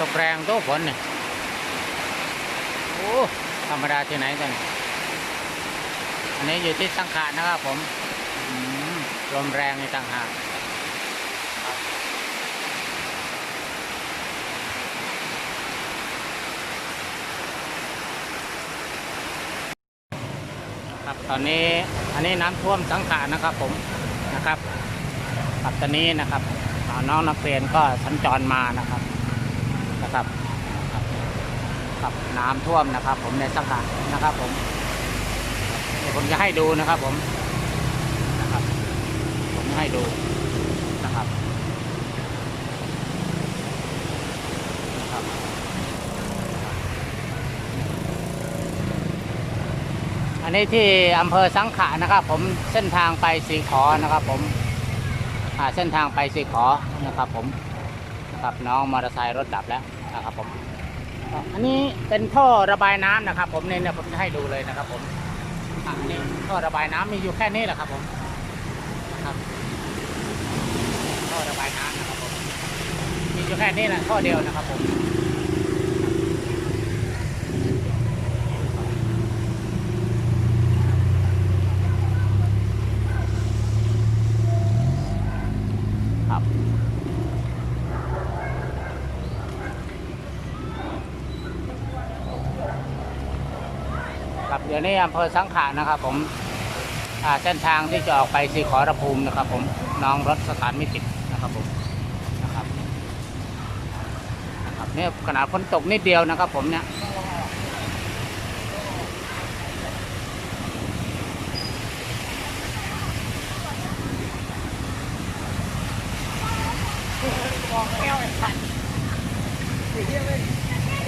ตกแรงตัวฝนเนี่ยโอ้ธรรมดาที่ไหนกันอันนี้อยู่ที่สังขานะครับผมลมแรงในต่างหากครับตอนนี้อันนี้น้ำท่วมสังขารนะครับผมนะครับครับตอนนี้นะครับน้องนักเรียนก็สัญจรมานะครับ นะครับครับครับน้ำท่วมนะครับ ผมในสังขารนะครับ ผมเดี๋ยวผมจะให้ดูนะครับ ผมนะครับ ผมให้ดูนะครับนะครับอันนี้ที่อำเภอสังขะนะครับ ผมเส้นทางไปสีขอนะครับ ผมอ่าเส้นทางไปสีขอนะครับ ผมนะครับน้องมอเตอร์ไซค์รถดับแล้ว นะครับผมอันนี้เป็นท่อระบายน้ำนะครับ ผมเนี่ยเนี่ยผมจะให้ดูเลยนะครับ ผมอันนี้ท่อระบายน้ำมีอยู่แค่นี้แหละครับ ผมครับท่อระบายน้ำนะครับผมมีอยู่แค่นี้แหละท่อเดียวนะครับผม ครับครับเดี๋ยวนี้อำเภอสังขะนะครับ ผมเส้นทางที่จะออกไปสีขอรภูมินะครับ ผมน้องรถสถานไม่ติดนะครับผมนะครับนะครับเนี่ยขนาดฝนตกนิดเดียวนะครับ ผมเนี่ย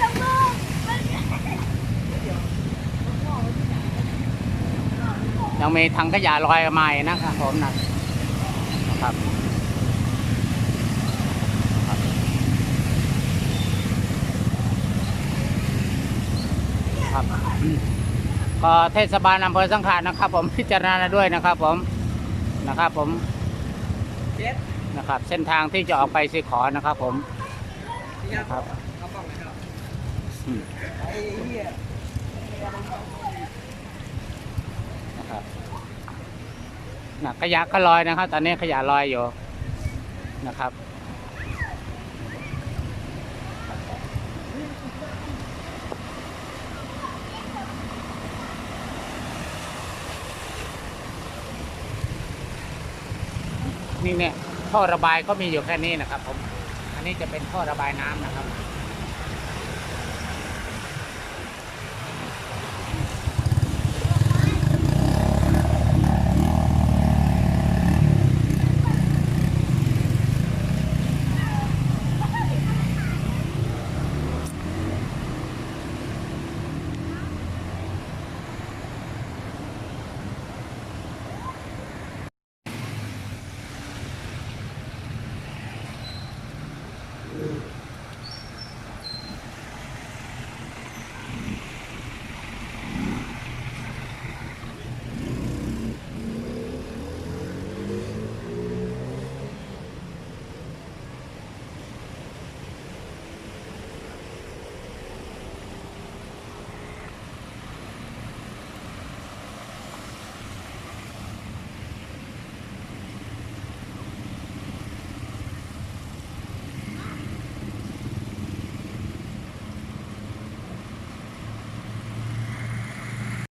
ยั ยังมีถังขยะลอยมาอีกนะครับผมนะครับครับอืมก็เทศบาลอำเภอสังขารนะครับ ผมพิจารณาด้วยนะครับ ผมนะครับผมนะครับ เส้นทางที่จะออกไปสีขอนะครับ ผมนะครับ ครับนะขยะก็ลอยนะครับ ตอนนี้ขยะลอยอยู่นะครับนี่เนี่ยท่อระบายก็มีอยู่แค่นี้นะครับผม อันนี้จะเป็นท่อระบายน้ำนะครับ Amen.